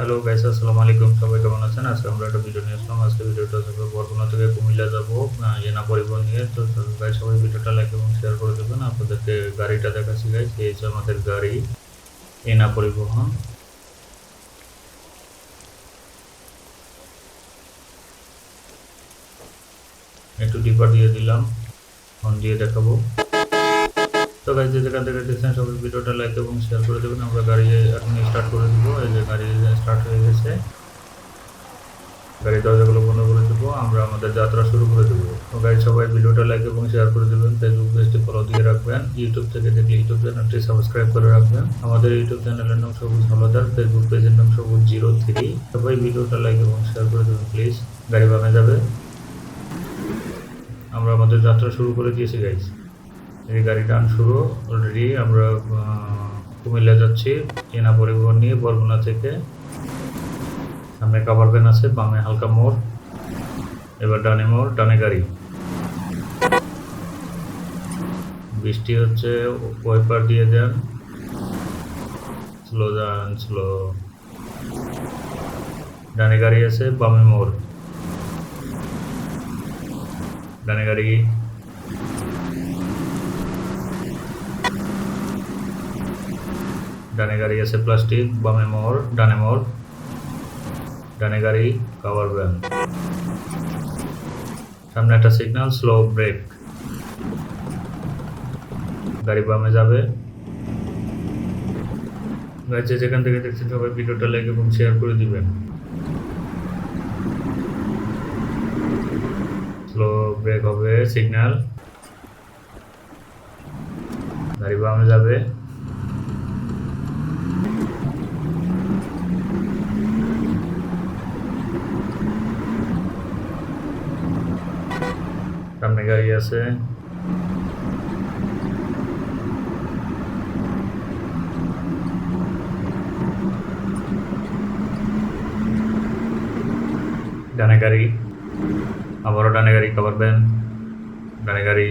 Hello guys আসসালামু আলাইকুম। সবাই কেমন আছেন? আজকে আমরা একটা ভিডিও নিয়ে আসলাম। আজকে ভিডিওটা হচ্ছে বরগুনা থেকে কুমিল্লা যাব এনা পরিবহন নিয়ে। তো গাইস সবাই ভিডিওটা লাইক এবং শেয়ার করে দেবেন। আপনাদেরকে গাড়িটা দেখাচ্ছি গাইস এই হচ্ছে আমাদের গাড়ি এনা পরিবহন। একটু ডিপার দিয়ে দিলাম। অন দিয়ে দেখাবো। তো যে যেখান থেকে দেখছেন সবাই ভিডিওটা লাইক এবং শেয়ার করে দেবেন। আমরা গাড়ি এখন স্টার্ট করে দেবো। এই যে গাড়ি স্টার্ট হয়ে গেছে। গাড়ি দরজাগুলো বন্ধ করে দেবো। আমরা আমাদের যাত্রা শুরু করে দেবো। তো গাড়ি সবাই ভিডিওটা লাইক এবং শেয়ার করে দেবেন। ফেসবুক পেজটি ফলো দিয়ে রাখবেন। ইউটিউব থেকে দেখলে ইউটিউব চ্যানেলটি সাবস্ক্রাইব করে রাখবেন। আমাদের ইউটিউব চ্যানেলের নাম সবুজ হলদার ফেসবুক পেজের নাম সবুজ জিরো থ্রি সবাই ভিডিওটা লাইক এবং শেয়ার করে দেবেন প্লিজ গাড়ি বামে যাবে। আমরা আমাদের যাত্রা শুরু করে দিয়েছি গাইজ এই গাড়ি টান শুরু। অলরেডি আমরা কুমিল্লা যাচ্ছি চেনা পরিবহন নিয়ে বরগুনা থেকে। সামনে কাভার ভ্যান আছে, বামে হালকা মোড়, এবার ডানে মোড়, ডানে গাড়ি। বৃষ্টি হচ্ছে ওয়াইপার দিয়ে দেন স্লো যান স্লো ডানে গাড়ি আছে, বামে মোড়। ডানে গাড়ি ডানে গাড়ি আছে প্লাস্টিক, বামে মোড় ডানে মোড় ডানে গাড়ি কাভার ভ্যান সামনে একটা সিগন্যাল স্লো ব্রেক গাড়ি বামে যাবে। গাড়ি যেখান থেকে দেখছেন, সবাই ভিডিওটা লাইক এবং শেয়ার করে দিবেন। স্লো ব্রেক হবে সিগন্যাল গাড়ি বামে যাবে। সামনে গাড়ি আছে ডানে গাড়ি আবারও ডানে গাড়ি কাভার ভ্যান ডানে গাড়ি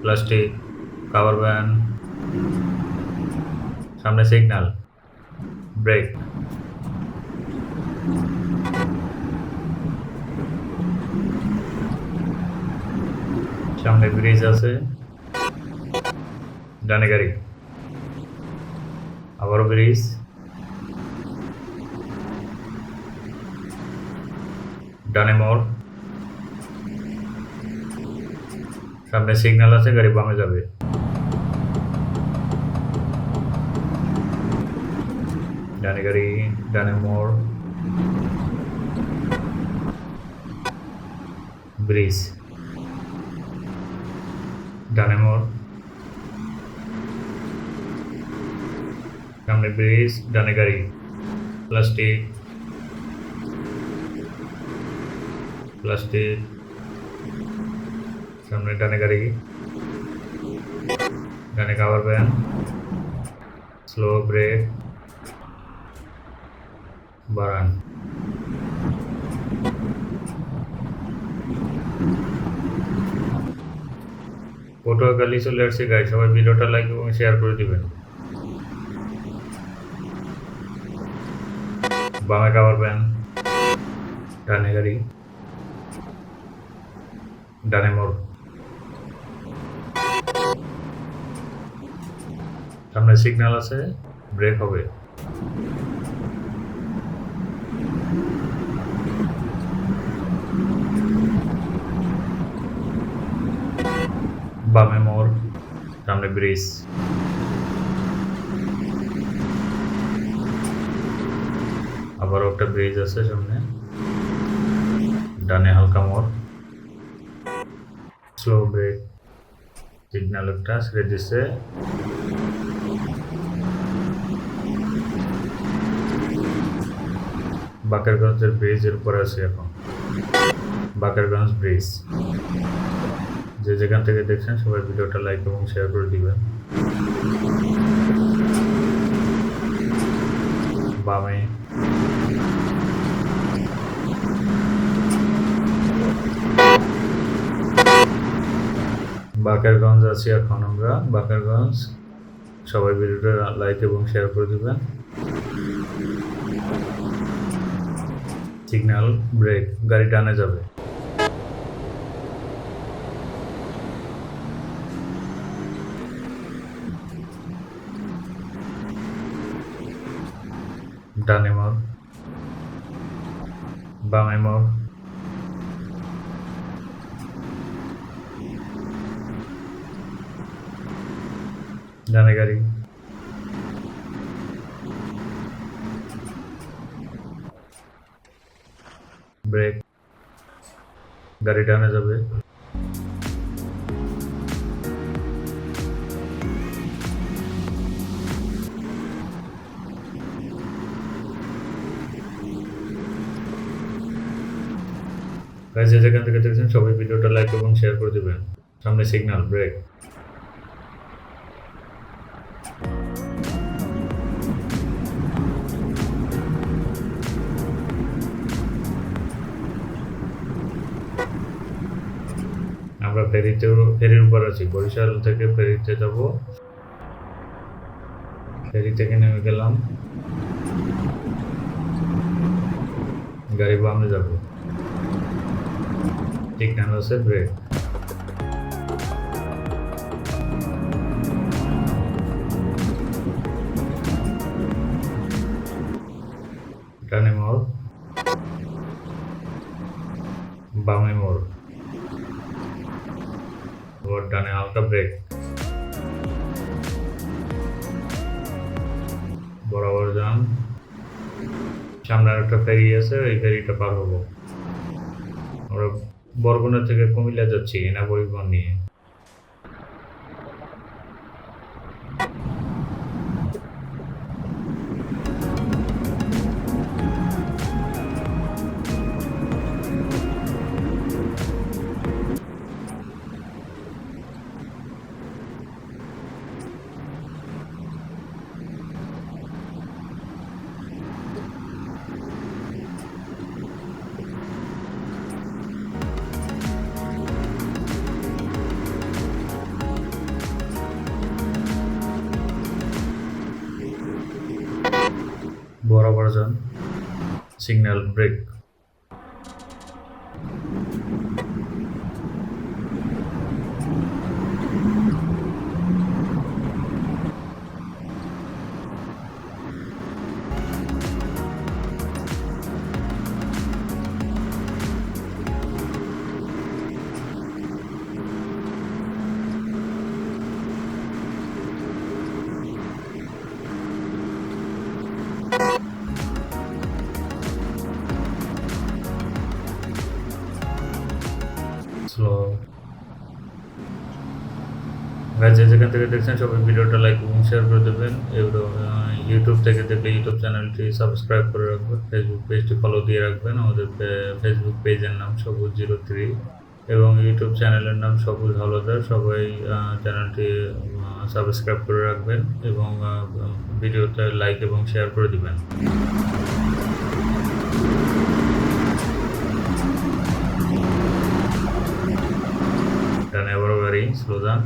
প্লাস্টিক কাভার ভ্যান সামনে সিগন্যাল ব্রেক সামনে ব্রিজ আছে ডানে গাড়ি আবারও ব্রিজ ডানে মোড় সামনে সিগন্যাল আছে গাড়ি বামে যাবে ডানে গাড়ি ডানে মোড় ব্রিজ ডানে মোড় সামনে ব্রিজ ডানে গাড়ি প্লাস্টিক প্লাস্টিক সামনে ডানে গাড়ি ডানে কাভার ভ্যান স্লো পটুয়াখালী চলে আসছে গাই সবাই ভিডিওটা লাইক এবং শেয়ার করে দিবেন। বামে কাভার ভ্যান ডানে গাড়ি, ডানে মোড়। সামনে সিগন্যাল আছে ব্রেক হবে বামে মোড় সামনে ব্রিজ আবারও একটা ব্রিজ আছে সামনে। ডানে হালকা মোড়। স্লো ব্রেক সিগন্যাল একটা ছেড়ে দিচ্ছে বাকেরগঞ্জের ব্রিজের উপরে আছে এখন। বাকেরগঞ্জ ব্রিজ যে যেখান থেকে দেখছেন, সবাই ভিডিওটা লাইক এবং শেয়ার করে দিবেন। বামে। বাকেরগঞ্জ আছি এখন আমরা। বাকেরগঞ্জ, সবাই ভিডিওটা লাইক এবং শেয়ার করে দিবেন। সিগন্যাল ব্রেক, গাড়ি ডানে যাবে। ডানে মোড় বামে মোড় ডানে গাড়ি ব্রেক গাড়ি ডানে যাবে গাইজ যেখান থেকে দেখছেন, সবাই ভিডিওটা লাইক এবং শেয়ার করে দেবেন। সামনে সিগন্যাল ব্রেক আমরা ফেরিতেও ফেরির উপর আছি। বরিশাল থেকে ফেরিতে যাব। ফেরি থেকে নেমে গেলাম। গাড়ি বামে যাব। সিগন্যাল আছে ব্রেক ডানে মোড় বামে মোড় ওর ডানে হালকা ব্রেক বরাবর যান। সামনে একটা ফেরি আছে, ওই ফেরিটা পার হব। বরগুনা থেকে কুমিল্লা যাচ্ছি এনা পরিবহন নিয়ে। বরাবর যান সিগন্যাল ব্রেক গাইজ যে যেখান থেকে দেখছেন, সবাই ভিডিওটা লাইক এবং শেয়ার করে দেবেন। এগুলো ইউটিউব থেকে দেখলে ইউটিউব চ্যানেলটি সাবস্ক্রাইব করে রাখবেন। ফেসবুক পেজটি ফলো দিয়ে রাখবেন। আমাদের ফেসবুক পেজের নাম সবুজ জিরো থ্রি এবং ইউটিউব চ্যানেলের নাম সবুজ হলদার। সবাই চ্যানেলটি সাবস্ক্রাইব করে রাখবেন এবং ভিডিওতে লাইক এবং শেয়ার করে দিবেন। গাড়ি স্লো যান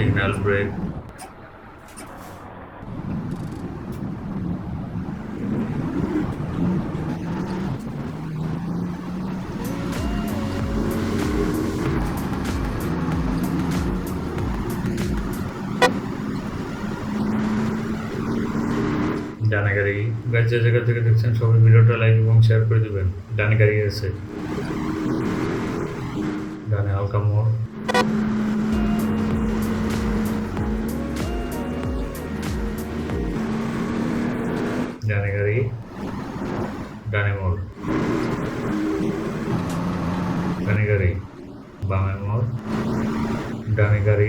সিগন্যাল ব্রেক ডানে গাড়ি গাড়ি যে জায়গা থেকে দেখছেন, সবাই ভিডিওটা লাইক এবং শেয়ার করে দিবেন। ডানে গাড়ি আছে। ডানে হালকা মোড়। ডানে গাড়ি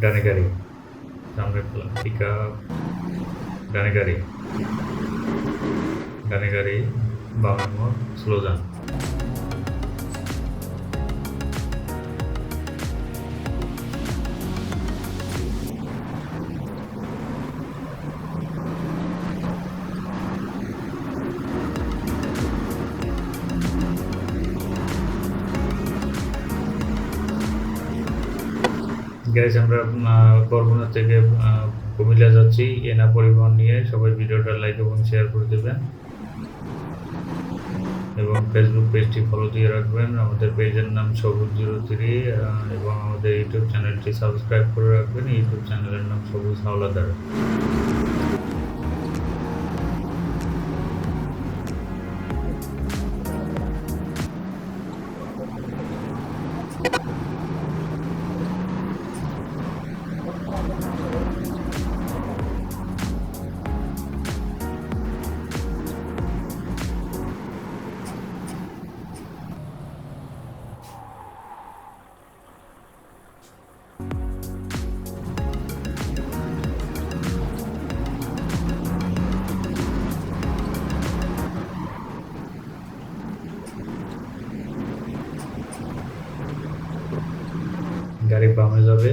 ডানে মোড় ডানে গাড়ি সামনে পিক আপ গ্যাস আমরা বরগুনা থেকে কুমিল্লা যাচ্ছি, এনা পরিবহন নিয়ে সবাই ভিডিওটা লাইক এবং শেয়ার করে দেবেন। এবং ফেসবুক পেজটি ফলো দিয়ে রাখবেন। আমাদের পেজের নাম সবুজ জিরো থ্রি এবং আমাদের ইউটিউব চ্যানেলটি সাবস্ক্রাইব করে রাখবেন। ইউটিউব চ্যানেলের নাম সবুজ হাওলাদার। বামে যাবে।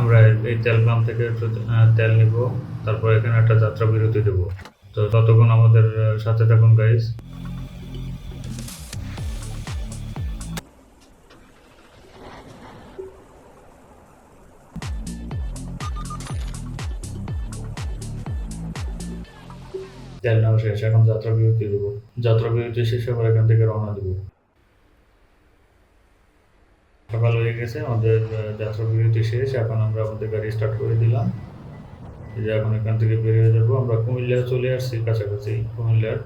আমরা এই তেল পাম্প থেকে একটু তেল নিব, তারপর এখানে একটা যাত্রা বিরতি দেব। তো ততক্ষণ আমাদের সাথে থাকুন গাইস তেল নেওয়া শেষ, এখন যাত্রা বিরতি দেবো। যাত্রা বিরতি শেষে আবার এখান থেকে রওনা দেবো। সকাল হয়ে গেছে, আমাদের যাত্রা বিরতি শেষ, এখন আমরা আমাদের গাড়ি স্টার্ট করে দিলাম। যে এখন এখান থেকে বেরিয়ে যাব, আমরা কুমিল্লা চলে আসছি কাছাকাছি, কুমিল্লার।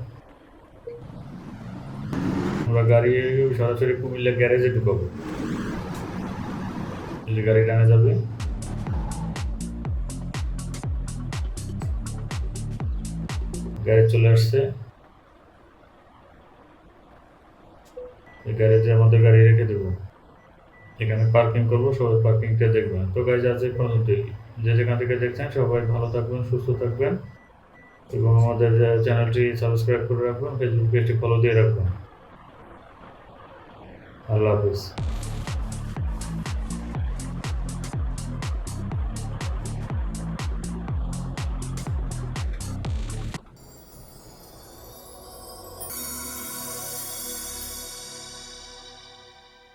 আমরা গাড়ি সরাসরি কুমিল্লা গ্যারেজে ঢুকাবো। গাড়ি টানে যাবে। গ্যারেজ চলে আসছে। এই গ্যারেজে আমাদের গাড়ি রেখে দেবো। এখানে পার্কিং করব, সবাই পার্কিংটা দেখবেন তো গাড়ি এই পর্যন্তই যে যেখান থেকে দেখছেন, সবাই ভালো থাকবেন, সুস্থ থাকবেন। এবং আমাদের চ্যানেলটি সাবস্ক্রাইব করে রাখবেন ফেসবুক পেজটি ফলো দিয়ে রাখবেন। আল্লাহ হাফিজ।